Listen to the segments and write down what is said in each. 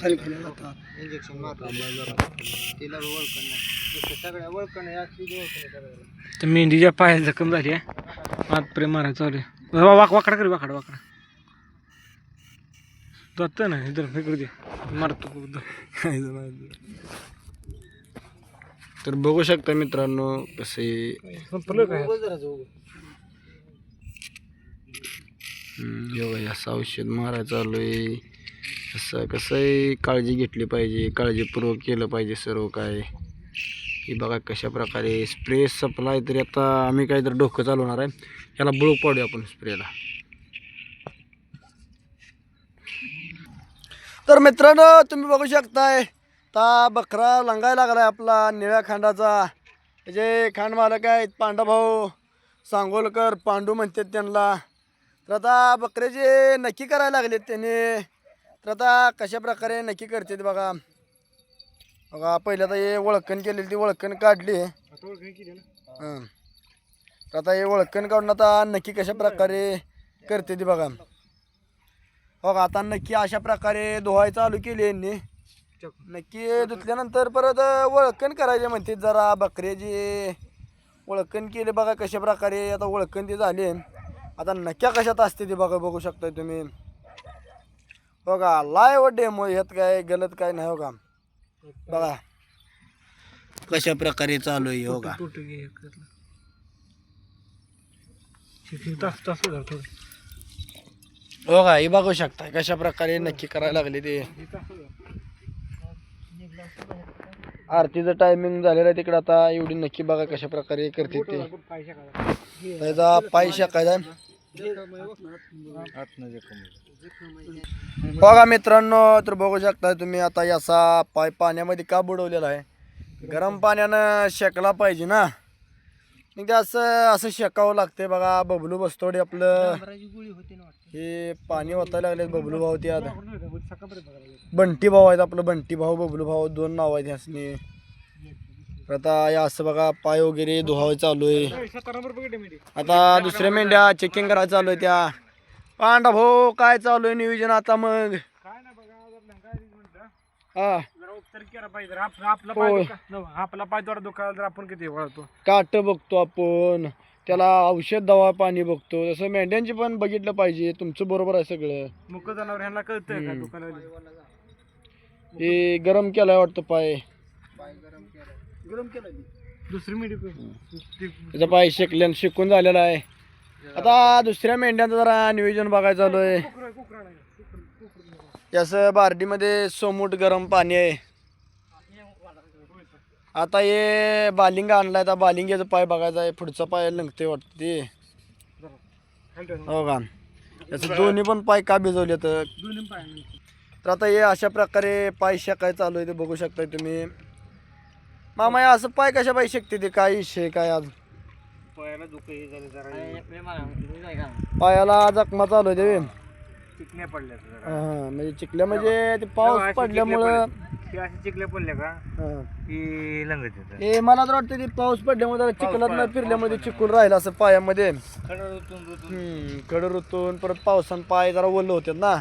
खाली खाली जातात इंजेक्शन मारलं तिला ओळखण नाही. सगळ्या ओळखण तर मेंढीच्या पायाला जखम झाली आहे. मात्र मारायला चालू आहे. वाक वाकडा कर वाकडा वाकडा. जातं ना इधर इकडे दे. मारतो तर बघू शकता मित्रांनो कसे संपलं काय हम्म, योगा असं औषध मारायचं चालू आहे. असं कसं आहे काळजी घेतली पाहिजे काळजीपूर्वक केलं पाहिजे सर्व काय की बघा कशा प्रकारे स्प्रे सप्लाय तरी आता आम्ही काहीतरी डोकं चालवणार आहे. ह्याला बुळूक पाडूया आपण स्प्रेला. तर मित्रांनो तुम्ही बघू शकताय ता बकरा लंगायला लागलाय आपला निळ्या खांडाचा. जे खांड मालक आहेत पांडाभाऊ सांगोलकर पांडू म्हणतात त्यांना. तर आता बकऱ्याचे नक्की करायला लागले त्याने तर आता कशा प्रकारे नक्की करतात बघा. बघा पहिल्या आता हे ओळखण केलेली ती ओळखण काढली. हं. तर आता हे ओळखण काढून आता नक्की कशा प्रकारे करते ती बघा. बघा आता नक्की अशा प्रकारे धुवाय चालू केली यांनी. नक्की धुतल्यानंतर परत ओळखण करायचे म्हणते जरा बकऱ्याची ओळखण केली बघा कशा प्रकारे. आता ओळखण ती झाली. आता नक्क्या कशात असते ती बघा बघू शकताय तुम्ही. बघा लाईव्ह डेमो ह्यात काय गलत काय नाही हो का? बघा. कशा प्रकारे चालू आहे हो का टोटू घे तास तास धर थोडं. हो का हे बघू शकताय कशा प्रकारे नक्की करायला लागले ते. आरतीचं टायमिंग झालेलं आहे तिकडे आता. एवढी नक्की बघा कशा प्रकारे करते ते. त्याचा पाय शेकायचा बघा मित्रांनो तर बघू शकता तुम्ही आता याचा पाय पाण्यामध्ये का बुडवलेला आहे? गरम पाण्यानं शेकला पाहिजे ना? मग ते असं असं शेकावं लागते बघा बबलू बसतोडे आपलं. हे पाणी वाचायला लागले बबलू भाऊ ते आता. बंटी भाऊ आहेत आपलं बंटी भाऊ बबलू भाऊ दोन नाव आहेत ह्यासनी. तर आता या असं बघा पाय वगैरे धुवाय चालू आहे. आता दुसऱ्या मेंढ्या चेकिंग करायला चालू आहे त्या. पांडा भाऊ काय चालू आहे नियोजन आता मग? हा. आपला होय. पाय दुखा- आपला पाय थोडा दुखायला तर आपण किती वळतो काट बघतो आपण. त्याला औषध दवा पाणी बघतो. तसं मेंढ्यांची पण बघितलं पाहिजे. तुमचं बरोबर आहे सगळं. मुक जनावर ह्यांना कळतंय का हे गरम केलाय वाटतं पाय. गरम केलं दुसरी मिडी त्याचा पाय शेकल्यान शिकून झालेला आहे. आता दुसऱ्या मेंढ्यांचं जरा नियोजन बघायचं चालू आहे. याचं बार्डीमध्ये सोमूट गरम पाणी आहे. आता हे बालिंग आणलाय. आता बालिंग्याचा पाय बघायचा आहे. पुढचा पाय लंगते वाटतं. ते हो का? याचं दोन्ही पण पाय का भिजवले तर? तर आता हे अशा प्रकारे पाय शेकाय चालू आहे ते बघू शकताय तुम्ही. मामा हे असं पाय कशा पाय शेकते ते? काय विषय काय आज? पायाला दुख हे झालं जरा. पायाला जखमा चालू आहे ते. चिकण्या पडल्या जरा. हा, म्हणजे चिखल्या म्हणजे ते पाऊस पडल्यामुळं ते असे चिकल्या पडल्या का? हा. की लंगत येतात हे मला तर वाटतं ते पाऊस पडल्यामुळे जरा चिखलात न फिरल्यामुळे ते चिकून राहिलं असं पायामध्ये. खडं ऋतून ऋतून हम्म, कडं ऋतून परत पावसानं पाय जरा ओलं होतात ना.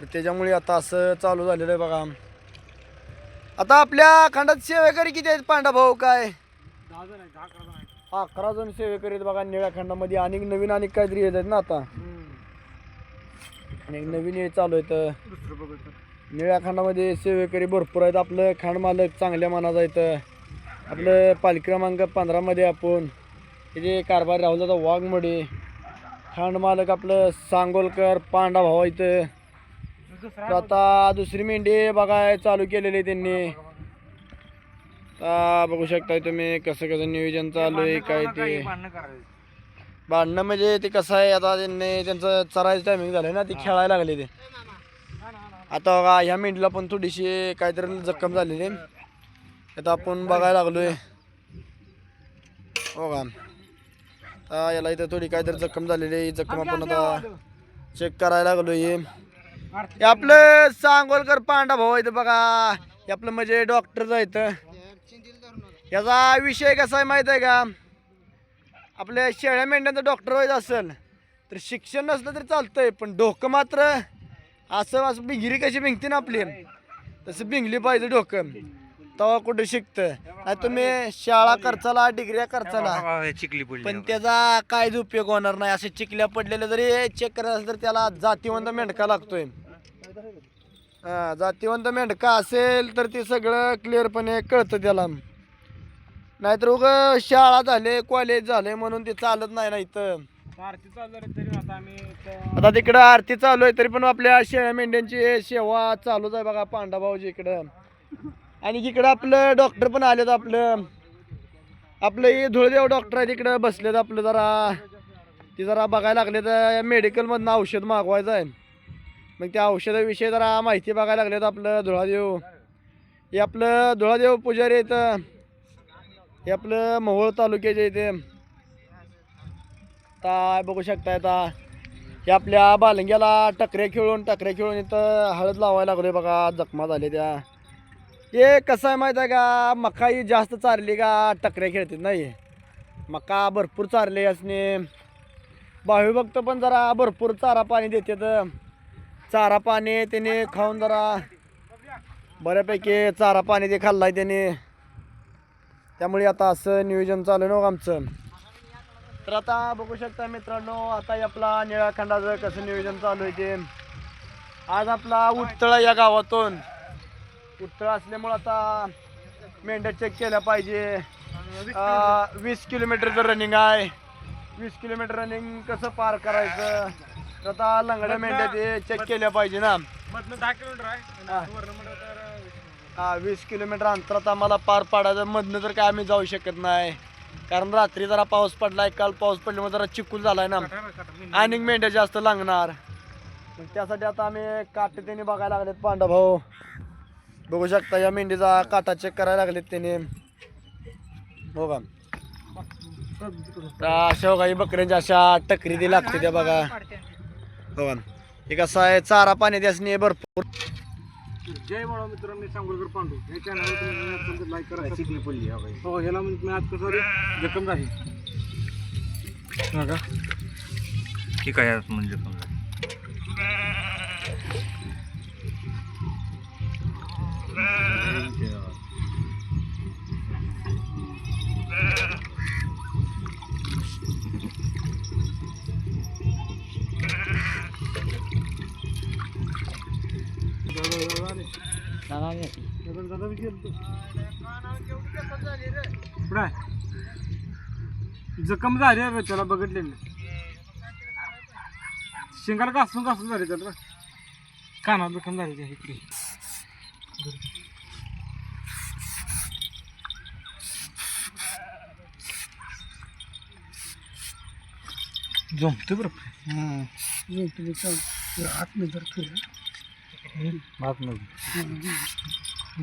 तर त्याच्यामुळे आता असं चालू झालेलं आहे बघा. आता आपल्या खंडात सेवेकरी किती आहेत पांडा भाऊ काय? अकरा जण सेवेकरी आहेत बघा निळ्या खंडामध्ये आणि नवीन आणि काहीतरी येत आहेत ना आता. आणि नवीन हे चालू आहे दुसरं बघत निळ्या खंडामध्ये सेवेकरी भरपूर आहेत. आपलं खांड मालक चांगल्या मनाचं आहेत. आपलं पालखी क्रमांक पंधरामध्ये आपण जे कारभार राहुल वाघमडे खांड मालक आपलं सांगोलकर पांडा भाऊ इथं तर आता दुसरी मेंढी बघाय चालू केलेली आहे त्यांनी. बघू शकताय तुम्ही कसं कसं नियोजन चालू आहे काय ते. भांडणं म्हणजे ते कसं आहे आता त्यांनी त्यांचं चरायचं टायमिंग झालं ना ते खेळायला लागले ते. आता बघा ह्या मेंढीला पण थोडीशी काहीतरी जखम झालेली आहे. आता आपण बघायला लागलोय. हो का आता याला इथं थोडी काहीतरी जखम झालेली आहे जखम आपण आता चेक करायला लागलोय. हे आपलं सांगोलकर पांडा भाऊ इथं बघा. हे आपलं म्हणजे डॉक्टर इथं याचा विषय कसा आहे माहीत आहे का? आपल्या शेळ्या मेंढ्यांचं डॉक्टर व्हायचं असेल तर शिक्षण नसलं तरी चालतंय पण डोकं मात्र असं असं बिंगिरी कशी भिंगते ना आपली तसं बिंगली पाहिजे डोकं. तेव्हा कुठं शिकतं? तुम्ही शाळा खर्चाला डिग्र्या खर्चाला. चिखली पडली पण त्याचा काहीच उपयोग होणार नाही. असे चिकल्या पडलेले जरी चेक करायचं असेल तर त्याला जातीवंत मेंढका लागतोय. हा जातीवंत मेंढका असेल तर ते सगळं क्लिअरपणे कळतं त्याला. नाहीतर उग शाळा झाले कॉलेज झाले म्हणून ते चालत नाही ना इथं. आरती चालू झाली तरी आता आम्ही इथं- आता तिकडं आरती चालू आहे तरी पण आपल्या शेळ्या मेंढ्यांची सेवा चालूच आहे बघा पांडाभाऊजी इकडं. आणि इकडं आपलं डॉक्टर पण आलेत आपलं. आपलं हे धुळदेव डॉक्टर आहे तिकडं बसलेत आपलं जरा. ते जरा बघायला लागले तर मेडिकलमधनं औषध मागवायचं आहे. मग त्या औषधाविषयी जरा माहिती बघायला लागलेत आपलं धुळादेव. हे आपलं धुळादेव पुजारी इथं हे आपलं मोहोळ तालुक्याच्या इथे आता बघू शकता आता. हे आपल्या बालंग्याला टकरे खेळून टकरे खेळून इथं हळद लावायला लागलोय बघा. जखमा झाले त्या. हे कसं आहे माहीत आहे का? मका ही जास्त चारली का टकरे खेळतात नाही. मका भरपूर चारले असणे. भाविभक्त पण जरा भरपूर चारा पाणी देतात. चारा पाणी त्याने खाऊन जरा बऱ्यापैकी चारा पाणी ते खाल्लाय त्याने. त्यामुळे आता असं नियोजन चालू आहे हो आमचं. तर आता बघू शकता मित्रांनो आता आपला निळाखंडाचं कसं नियोजन चालू आहे ते. आज आपला उत्तळा या गावातून. उत्तळा असल्यामुळं आता मेंढ्या चेक केल्या पाहिजे. वीस किलोमीटरचं रनिंग आहे. वीस किलोमीटर रनिंग कसं पार करायचं? आता लंगड्या मेंढ्या ते चेक केल्या पाहिजे ना. मधनं दहा किलोमीटर आहे. आणि हा. हा वीस किलोमीटर अंतरात आम्हाला पार पाडायचं. मधनं तर काय आम्ही जाऊ शकत नाही. कारण रात्री जरा पाऊस पडलाय काल पाऊस पडल्यामुळे जरा चिकूल झालाय ना. मेंढी. आणि मेंढ्या जास्त लागणार. मग त्यासाठी आता आम्ही काटे त्यांनी बघायला लागलेत पांडा भाऊ. बघू शकता या मेंढीचा काटा चेक करायला लागलेत त्याने हो का? तर अशा बघा. ही बकऱ्यांच्या अशा टकरी ती लागते त्या बघा. हो हे कसं आहे चारा पाणी त्यासनी भरपूर. जय बाळा मित्रांनो मी सांगोलकर पांडू. या तुम्ही लाईक करा चिखली पडली हा बाई. ह्याला म्हणजे मी आज कसं रे जखम झाली. ठीक आहे म्हणजे समजा पुढे जखम झाली रे त्याला बघितले मी शिंगाला घासून घासून झाली त्याला. कानात जखम झाली त्या इकडे. जमते बरं.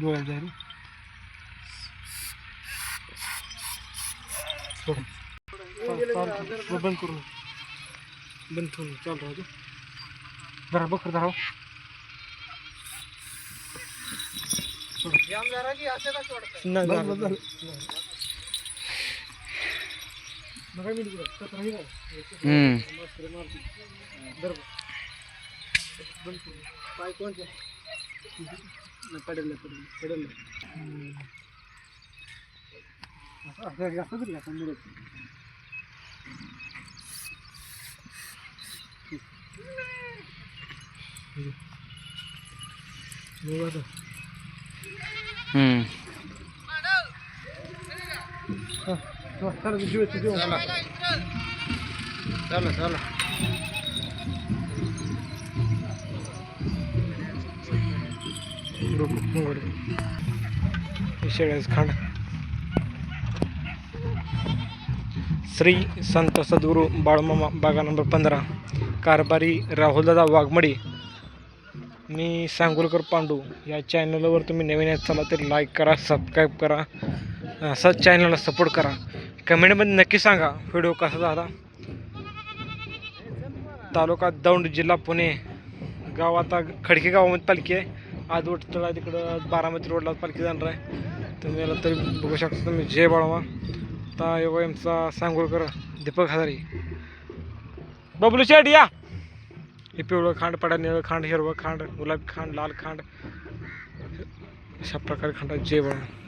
डोळ्यात जाईल. बंद करून. बंद करून चालू राहू दे. जरा बकर धराव. नाही झालं, झालं. बघा मी तिकडं, कचरा हे काय? बरं बरं. बंद करून. पाय कोणते? नाही, पडेल नाही, पडेल नाही, पडेल नाही. असं- असं- असं तरी असं मिळत. बघ आता. हा, हा, चला, जीव येतो, जीव येतो. चला चला शेळ्याच खांड श्री संत सद्गुरू बाळमामा बागा नंबर पंधरा कारभारी राहुलदादा वाघमडे मी सांगोलकर पांडू. या चॅनलवर तुम्ही नवीन चला तर लाईक करा सबस्क्राईब करा असंच चॅनलला सपोर्ट करा. कमेंटमध्ये नक्की सांगा व्हिडिओ कसा झाला? तालुका दौंड जिल्हा पुणे. गाव आता खडकी गावामध्ये पालखी आहे. आज तळा तिकडं. बारामती रोडला पालखी जाणार आहे. तुम्ही याला तरी बघू शकता तुम्ही. जय बाळवा. आता योगा एमचा सांगोलकर दीपक हजारी. बबलू शेट या. हे पिवळं खांड पडा निळं खांड हिरवं खांड गुलाबी खांड लाल खांड. अशा प्रकारे खांडात बाळा